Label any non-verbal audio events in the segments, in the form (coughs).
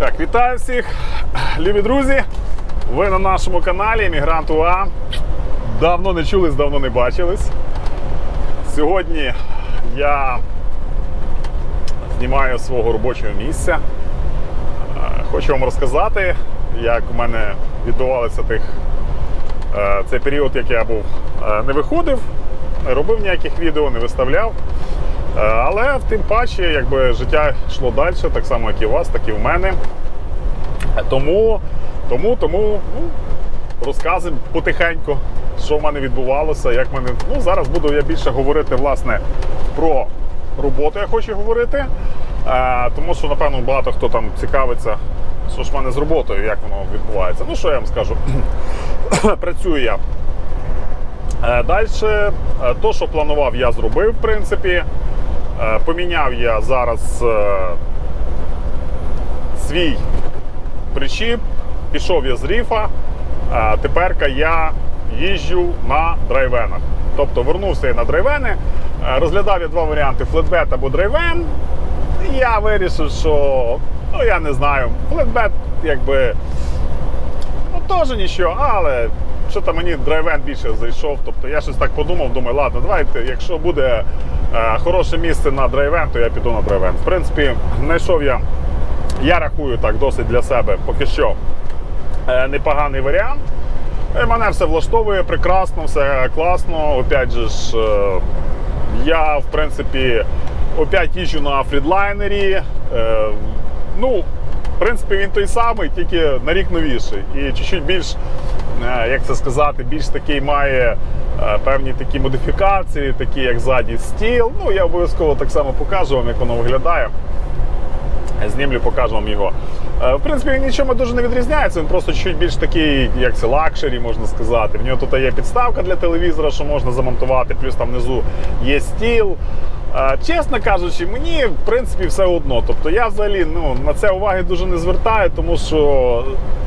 Так, вітаю всіх, любі друзі. Ви на нашому каналі Емігрант УА. Давно не чулись, давно не бачились. Сьогодні я знімаю свого робочого місця. Е, Хочу вам розказати, як у мене відбувалося тих, е, цей період, як я був е, не виходив, не робив ніяких відео, не виставляв. Але тим паче, якби життя йшло далі, так само, як і у вас, так і в мене. Е, Тому, тому, тому ну, розказуємо потихеньку, що в мене відбувалося, як мене. Ну, зараз буду я більше говорити власне про роботу, я хочу говорити. Е, тому що, напевно, багато хто там цікавиться, що ж в мене з роботою, як воно відбувається. Ну, що я вам скажу? (coughs) Працюю я. Далі, то, що планував, я зробив, в принципі. Е, Поміняв я зараз е, свій причіп, пішов я з ріфа, тепер я їжджу на драйвенах. Тобто вернувся я на драйвени, розглядав я два варіанти: флетбет або драйвен. І Я вирішив, що ну я не знаю, флетбет якби ну теж нічого, але що там мені драйвен більше зайшов. Тобто я щось так подумав, думаю, ладно, давайте, якщо буде е, хороше місце на драйвен, то я піду на драйвен. В принципі, знайшов я, я рахую так досить для себе поки що е, непоганий варіант. І мене все влаштовує прекрасно, все класно. Опять же ж, е, я в принципі опять їжджу на фрідлайнері. Е, ну, в принципі, він той самий, тільки на рік новіший. І чуть-чуть більш, е, як це сказати, більш такий має е, певні такі модифікації, такі як ззаді стіл. Ну, я обов'язково так само покажу вам, як воно виглядає. Знімлю, покажу вам його. Е, В принципі, він нічому дуже не відрізняється, він просто чуть більш такий, як це лакшері, можна сказати. В нього тут є підставка для телевізора, що можна замонтувати, плюс там внизу є стіл. Е, Чесно кажучи, мені в принципі все одно. Тобто я взагалі ну, на це уваги дуже не звертаю, тому що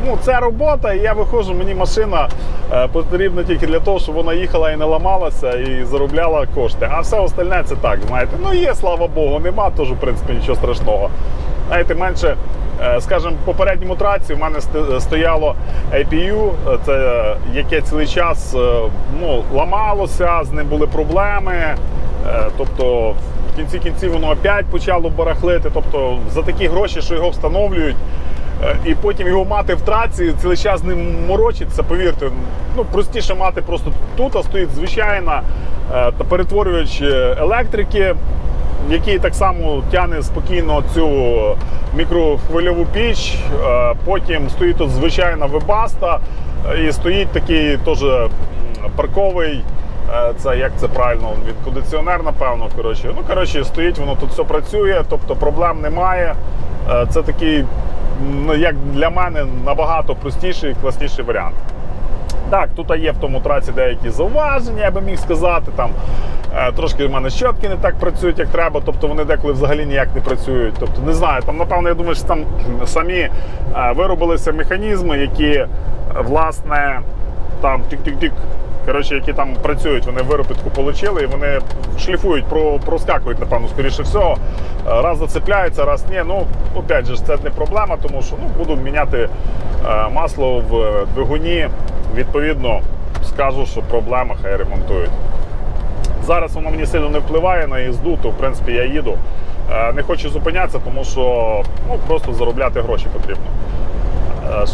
ну, це робота, і я виходжу, мені машина е, потрібна тільки для того, щоб вона їхала і не ламалася, і заробляла кошти. А все остальне це так, знаєте. Ну є, слава Богу, нема, теж в принципі нічого страшного. Знаєте, менше, е, скажімо, в попередньому траці в мене стояло APU, е, це яке цілий час е, ну, ламалося, з ним були проблеми. Е, Тобто в кінці кінців воно опять почало барахлити. Тобто за такі гроші, що його встановлюють, е, і потім його мати в траці, цілий час ним морочиться, повірте, ну простіше мати просто тут, а стоїть звичайна е, та перетворювач електрики, який так само тягне спокійно цю мікрохвильову піч. Потім стоїть тут звичайна вебаста і стоїть такий теж парковий. Е, Це як це правильно? Він кондиціонер, напевно. Коротше. Ну, коротше, стоїть, воно тут все працює, тобто проблем немає. Е, Це такий, ну, як для мене, набагато простіший і класніший варіант. Так, тут є в тому траці деякі зауваження, я би міг сказати. Там е, трошки в мене щотки не так працюють, як треба, тобто вони деколи взагалі ніяк не працюють. Тобто, не знаю, там, напевно, я думаю, що там самі виробилися механізми, які, власне, там тик-тик-тик. Коротше, які там працюють, вони виробітку отримали і вони шліфують, про, проскакують, напевно, скоріше всього. Е, Раз зацепляється, раз ні. Ну, опять же, це не проблема, тому що ну, буду міняти е, масло в двигуні. Відповідно, скажу, що проблема, хай ремонтують. Зараз воно мені сильно не впливає на їзду, то в принципі я їду. Е, Не хочу зупинятися, тому що ну, просто заробляти гроші потрібно.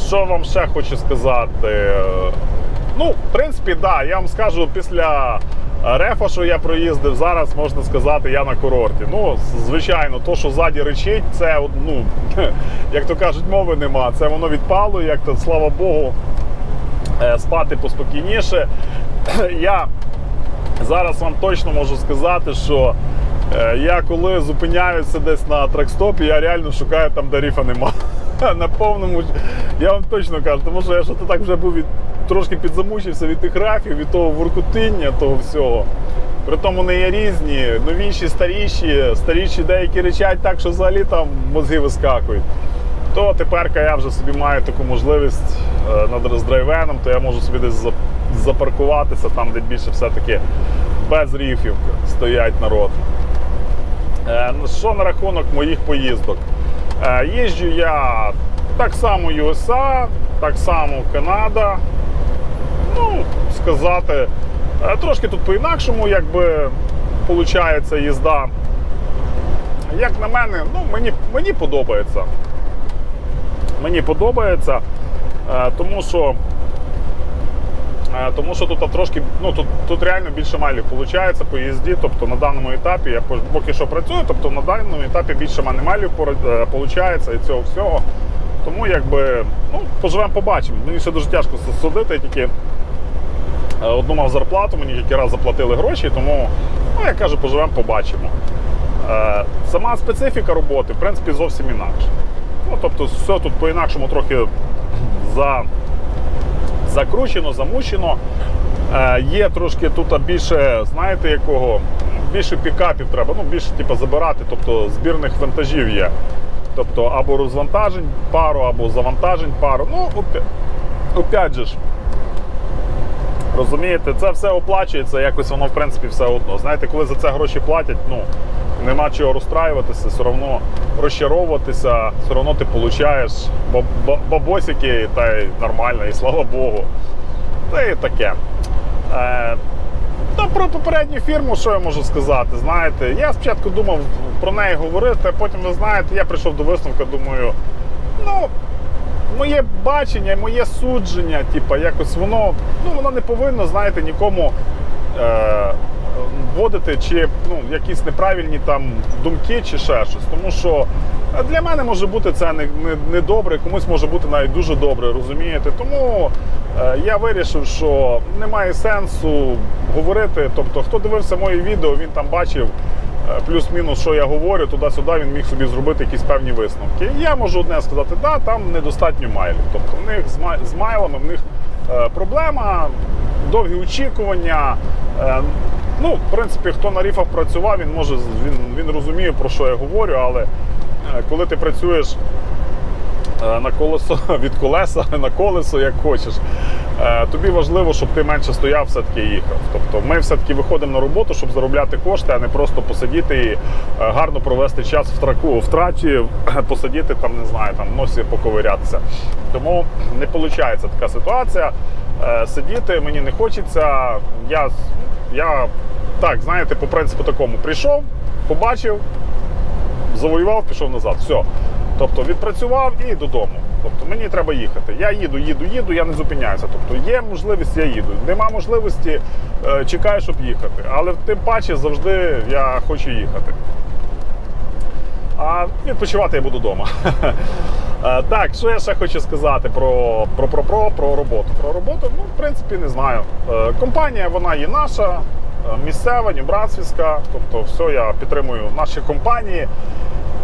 Що вам ще хочу сказати? Е, Ну, в принципі, так, да, я вам скажу, після рефа, що я проїздив, зараз можна сказати, я на курорті. Ну, звичайно, то, що ззаді речить, це, ну, (laughs) як то кажуть, мови нема. Це воно відпало, як то, слава Богу, е, спати поспокійніше. (clears throat) Я зараз вам точно можу сказати, що е, я коли зупиняюся десь на тракстопі, я реально шукаю там, де ріфа нема. (laughs) На повному, я вам точно кажу, тому що я що то так вже був від, трошки підзамучився від тих графів, від того воркотиння, того всього. Притом вони є різні, новіші, старіші, старіші деякі речать так, що взагалі там мозги вискакують. То тепер я вже собі маю таку можливість е, над з драйвеном, то я можу собі десь запаркуватися там, де більше все-таки без ріфів стоять народ. Е, ну, Що на рахунок моїх поїздок? Е, Їжджу я Так само USA, так само Канада. Ну, сказати, е, трошки тут по-інакшому, якби виходить їзда. Як на мене, ну, мені, мені подобається. Мені подобається, е, тому що. Е, Тому що тут трошки, ну тут, тут реально більше майлів виходить по їзді. Тобто на даному етапі я поки що працюю, тобто на даному етапі більше мене майлів виходить і цього всього. Тому якби ну, поживемо, побачимо. Мені ще дуже тяжко судити, тільки одну мав зарплату, мені тільки раз заплатили гроші, тому ну, я кажу, поживемо, побачимо. Е, Сама специфіка роботи, в принципі, зовсім інакша. Ну, тобто, все тут по-інакшому трохи за закручено, замучено. Е, є трошки тут більше, знаєте, якого? Більше пікапів треба, ну більше типу, забирати, тобто збірних вантажів є. Тобто або розвантажень пару, або завантажень пару. Ну, опять же ж. Розумієте, це все оплачується, якось воно в принципі все одно. Знаєте, коли за це гроші платять, ну нема чого розстраюватися, все одно розчаровуватися, все одно ти получаєш бабосики, та й нормально, і слава Богу. Та і таке. Е, та про попередню фірму, що я можу сказати, знаєте, я спочатку думав про неї говорити, а потім, ви знаєте, я прийшов до висновку, думаю, ну, моє бачення, моє судження, типа, якось воно, ну, воно не повинно, знаєте, нікому е, вводити чи ну, якісь неправильні там думки чи ще щось. Тому що для мене може бути це не, не, не добре, комусь може бути навіть дуже добре, розумієте? Тому е, я вирішив, що немає сенсу говорити. Тобто, хто дивився моє відео, він там бачив. Е, Плюс-мінус, що я говорю, туди-сюди він міг собі зробити якісь певні висновки. Я можу одне сказати, да, там недостатньо майлів. Тобто в них з майлами в них е, проблема, довгі очікування. Е, ну, в принципі, хто на ріфах працював, він може він, він розуміє, про що я говорю, але коли ти працюєш на колесо (laughs) від колеса на колесо, як хочеш. Е, Тобі важливо, щоб ти менше стояв, все-таки їхав. Тобто ми все-таки виходимо на роботу, щоб заробляти кошти, а не просто посидіти і е, гарно провести час в траку, в (clears throat) посидіти там, не знаю, там носі поковирятися. Тому не виходить така ситуація. Е, Сидіти мені не хочеться. Я, я так, знаєте, по принципу такому прийшов, побачив, завоював, пішов назад. Все. Тобто відпрацював і додому. Тобто мені треба їхати. Я їду, їду, їду, я не зупиняюся. Тобто є можливість, я їду. Нема можливості, е, чекаю, щоб їхати. Але тим паче завжди я хочу їхати. А відпочивати я буду вдома. (laughs) Е, Так, що я ще хочу сказати про, про, про, про, про роботу. Про роботу, ну, в принципі, не знаю. Е, Компанія, вона є наша, місцева, Нібратська. Тобто, все, я підтримую наші компанії.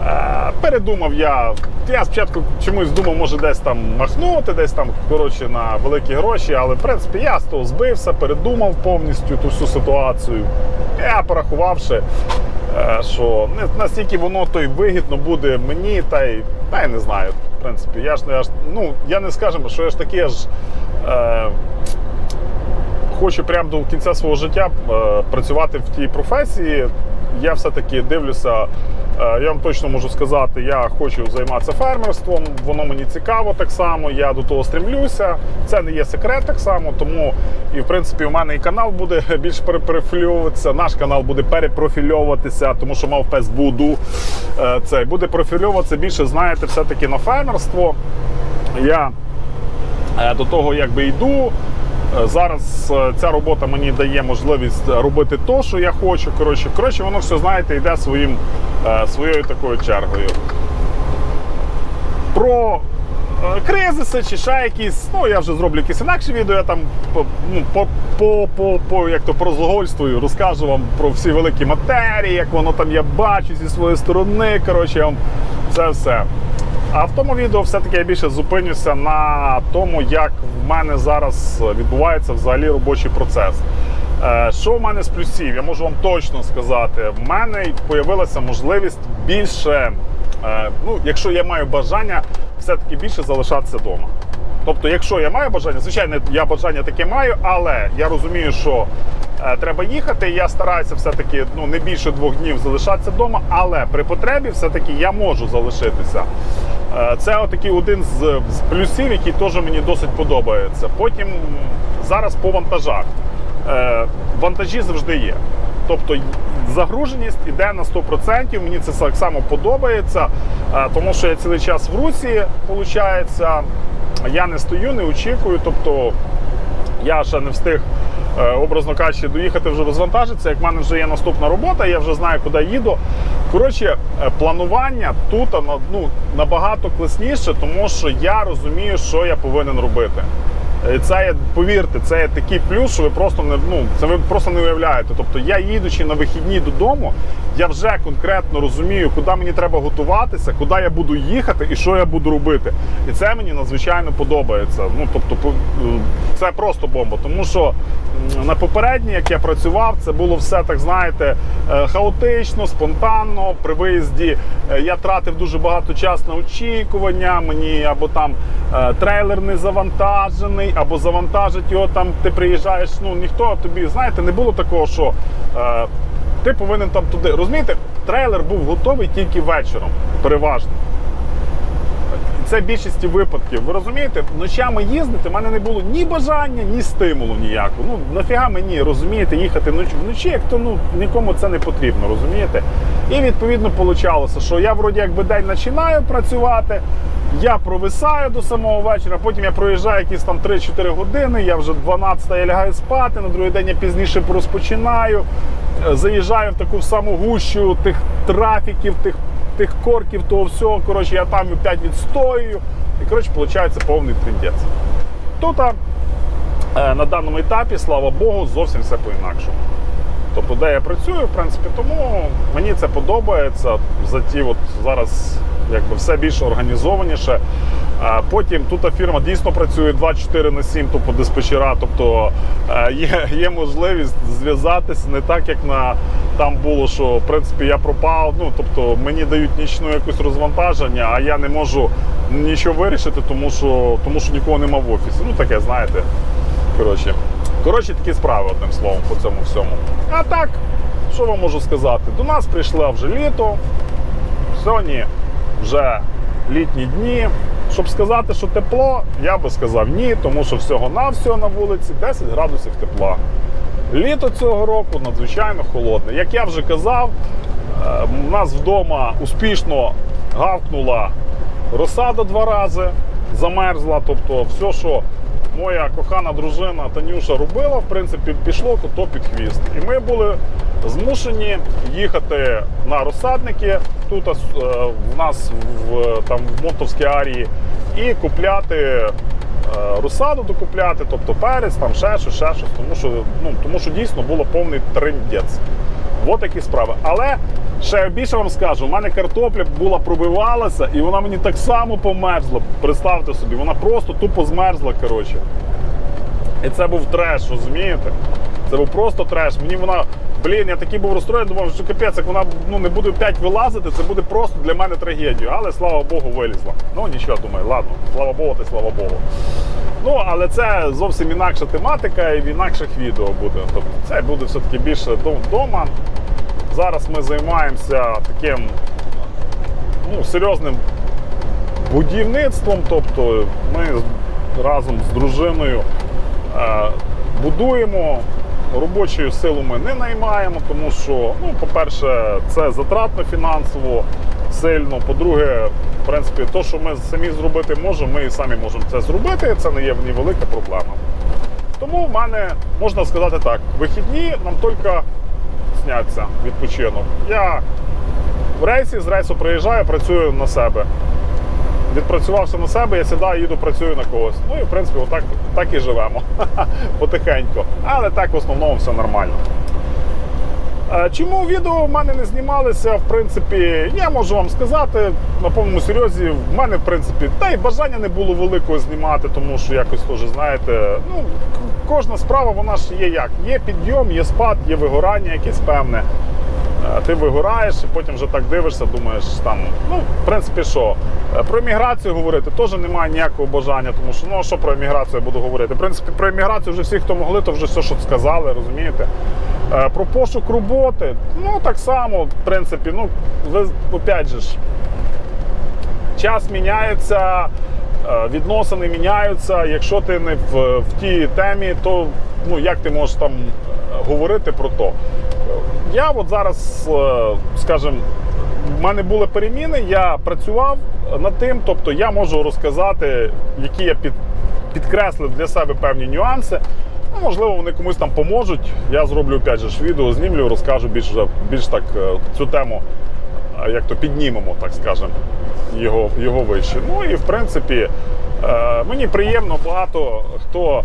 Е, Передумав я. Я спочатку чомусь думав, може десь там махнути, десь там коротше, на великі гроші, але в принципі я з того збився, передумав повністю ту всю ситуацію. Я порахувавши, е, що настільки воно то й вигідно буде мені, та й та й не знаю. В принципі, я ж не аж ну я не скажемо, що я ж таке ж. Е, хочу прямо до кінця свого життя е, працювати в тій професії. Я все-таки дивлюся, е, я вам точно можу сказати, я хочу займатися фермерством, воно мені цікаво так само, я до того стремлюся. Це не є секрет так само, тому і в принципі у мене і канал буде (laughs) більш перепрофільовуватися, наш канал буде перепрофільовуватися, тому що мав пес буду. Е, Це буде профільовуватися більше, знаєте, все-таки на фермерство. Я Е, до того якби йду. Е, Зараз е, ця робота мені дає можливість робити то, що я хочу. Коротше, коротше воно все, знаєте, йде своїм, е, своєю такою чергою. Про кризиси чи ще якісь, ну я вже зроблю якісь інакші відео, я там ну, по, по, по, по як то прозгольствую, розкажу вам про всі великі матерії, як воно там я бачу зі своєї сторони. Коротше, я вам це все. А в тому відео все-таки я більше зупинюся на тому, як в мене зараз відбувається взагалі робочий процес. Е, Що в мене з плюсів? Я можу вам точно сказати, в мене з'явилася можливість більше, е, ну, якщо я маю бажання, все-таки більше залишатися вдома. Тобто, якщо я маю бажання, звичайно, я бажання таке маю, але я розумію, що е, треба їхати. Я стараюся все-таки ну, не більше двох днів залишатися вдома, але при потребі все-таки я можу залишитися. Е, Це отакий один з, плюсів, який теж мені досить подобається. Потім зараз по вантажах. Е, Вантажі завжди є. Тобто загруженість іде на 100%. Мені це так само подобається, е, тому що я цілий час в Русі, виходить, я не стою, не очікую. Тобто я ще не встиг, образно кажучи, доїхати вже розвантажитися. Як в мене вже є наступна робота, я вже знаю, куди їду. Коротше, е, планування тут ну, набагато класніше, тому що я розумію, що я повинен робити. Е, Це є, повірте, це є такий плюс, що ви просто не ну це ви просто не уявляєте. Тобто я їдучи на вихідні додому, я вже конкретно розумію, куди мені треба готуватися, куди я буду їхати і що я буду робити. І це мені надзвичайно подобається. Ну тобто, це просто бомба. Тому що на попередній, як я працював, це було все так, знаєте, е, хаотично, спонтанно. При виїзді е, я тратив дуже багато часу на очікування. Мені або там е, трейлер не завантажений, або завантажить його там. Ти приїжджаєш. Ну ніхто тобі знаєте, не було такого, що. е, Ти повинен там туди. Розумієте, трейлер був готовий тільки вечором, переважно. Це більшості випадків. Ви розумієте, ночами їздити в мене не було ні бажання, ні стимулу ніякого. Ну нафіга мені розумієте, їхати вночі як то ну нікому це не потрібно, розумієте? І відповідно получалося, що я вроді якби день починаю працювати. Я провисаю до самого вечора, потім я проїжджаю якісь там 3-4 години, я вже 12 я лягаю спати, на другий день я пізніше розпочинаю, е, заїжджаю в таку саму гущу тих трафіків, тих тих корків, того всього. Коротше, я там опять відстоюю. І коротше, виходить повний трендець. Тут е, на даному етапі, слава Богу, зовсім все по-інакшому. Тобто, де я працюю, в принципі, тому мені це подобається. За ті от зараз якби все більш організованіше. Потім тут фірма дійсно працює 24 на 7, тобто диспетчера. Тобто е, є, є можливість зв'язатися не так, як на там було, що в принципі я пропав. Ну тобто мені дають нічну якусь розвантаження, а я не можу нічого вирішити, тому що тому що нікого нема в офісі. Ну таке, знаєте. Коротше, коротше, такі справи, одним словом, по цьому всьому. А так, що вам можу сказати? До нас прийшло вже літо. Сьогодні вже літні дні. Щоб сказати, що тепло, я би сказав ні, тому що всього-навсього на вулиці 10 градусів тепла. Літо цього року надзвичайно холодне. Як я вже казав, е, у нас вдома успішно гавкнула розсада два рази, замерзла. Тобто, все, що моя кохана дружина Танюша робила, в принципі, пішло то під хвіст. І ми були змушені їхати на розсадники тут е, в нас в, там, в Монтовській арії і купляти е, розсаду докупляти, тобто перець, там ще щось, ще щось, тому що, ну, тому що дійсно було повний трендець. От такі справи. Але ще більше вам скажу, у мене картопля була пробивалася, і вона мені так само померзла. Представте собі, вона просто тупо змерзла. коротше. І це був треш, розумієте? Це був просто треш. Мені вона, блін, я такий був розстроєний, думав, що капець, як вона ну, не буде 5 вилазити, це буде просто для мене трагедією. Але слава Богу, вилізла. Ну нічого, думаю, ладно, слава Богу, та слава Богу. Ну, але це зовсім інакша тематика і в інакших відео буде. Тобто це буде все-таки більше вдома. Зараз ми займаємося таким ну, серйозним будівництвом. Тобто ми разом з дружиною е, будуємо. Робочу силу ми не наймаємо, тому що, ну, по-перше, це затратно фінансово сильно. По-друге, в принципі, то, що ми самі зробити можемо, ми і самі можемо це зробити. Це не є ні велика проблема. Тому в мене можна сказати так: вихідні нам тільки сняться відпочинок. Я в рейсі з рейсу приїжджаю, працюю на себе. Відпрацювався на себе, я сідаю, їду, працюю на когось. Ну і в принципі, отак так і живемо (laughs) потихеньку. Але так в основному все нормально. Е, Чому відео в мене не знімалися? В принципі, я можу вам сказати на повному серйозі, в мене, в принципі, та й бажання не було великого знімати, тому що якось теж, знаєте, ну, кожна справа, вона ж є як. Є підйом, є спад, є вигорання якесь певне. Е, Ти вигораєш і потім вже так дивишся, думаєш, там, ну, в принципі, що, е, про еміграцію говорити теж немає ніякого бажання, тому що ну, що про еміграцію я буду говорити? В принципі, про еміграцію вже всі, хто могли, то вже все, що сказали, розумієте? Е, Про пошук роботи, ну так само, в принципі, ну, ви опять же ж. час міняється, відносини міняються. Якщо ти не в, в тій темі, то ну, як ти можеш там е, говорити про то? Я от зараз, е, скажімо, в мене були переміни, я працював над тим, тобто я можу розказати, які я під, підкреслив для себе певні нюанси. Ну, можливо, вони комусь там поможуть. Я зроблю опять же відео, знімлю, розкажу більш, більш так е, цю тему, е, як то піднімемо, так скажемо, його, його вище. Ну і в принципі, е, мені приємно багато хто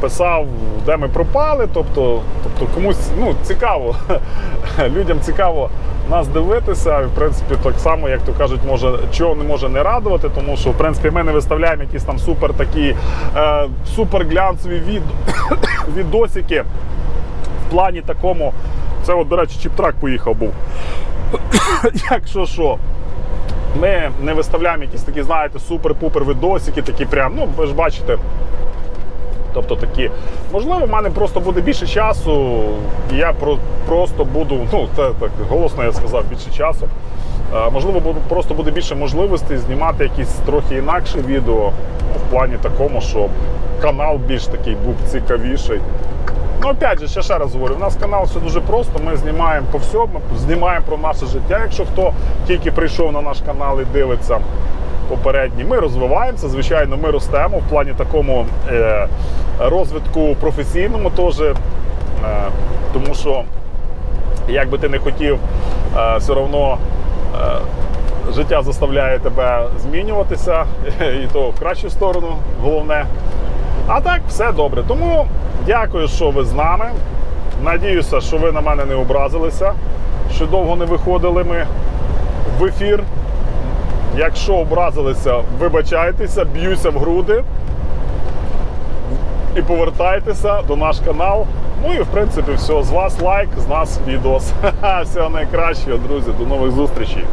писав, де ми пропали. Тобто, тобто комусь ну, цікаво, (laughs) людям цікаво нас дивитися. В принципі, так само, як то кажуть, може, чого не може не радувати, тому що в принципі ми не виставляємо якісь там супер такі е, супер глянцеві від, (coughs) відосики в плані такому. Це, от, до речі, чіп-трак поїхав був. (coughs) Якщо що. Ми не виставляємо якісь такі, знаєте, супер-пупер видосики, такі прям, ну, ви ж бачите. Тобто такі, можливо, в мене просто буде більше часу, і я про, просто буду, ну, це так голосно я сказав, більше часу. Е, можливо, буду, просто буде більше можливостей знімати якісь трохи інакше відео ну, в плані такому, щоб канал більш такий був цікавіший. Ну, опять же, ще ще раз говорю, у нас канал все дуже просто. Ми знімаємо по всьому, знімаємо про наше життя. Якщо хто тільки прийшов на наш канал і дивиться попередні, ми розвиваємося. Звичайно, ми ростемо в плані такому е, розвитку професійному теж. Е, тому що, як би ти не хотів, е, все одно е, життя заставляє тебе змінюватися, (laughs) і то в кращу сторону, головне. А так, все добре. Тому дякую, що ви з нами. Надіюся, що ви на мене не образилися, що довго не виходили ми в ефір. Якщо образилися, вибачайтеся, б'юся в груди і повертайтеся до наш канал. Ну і в принципі все. З вас лайк, з нас відос. (laughs) Всього найкращого, друзі. До нових зустрічей.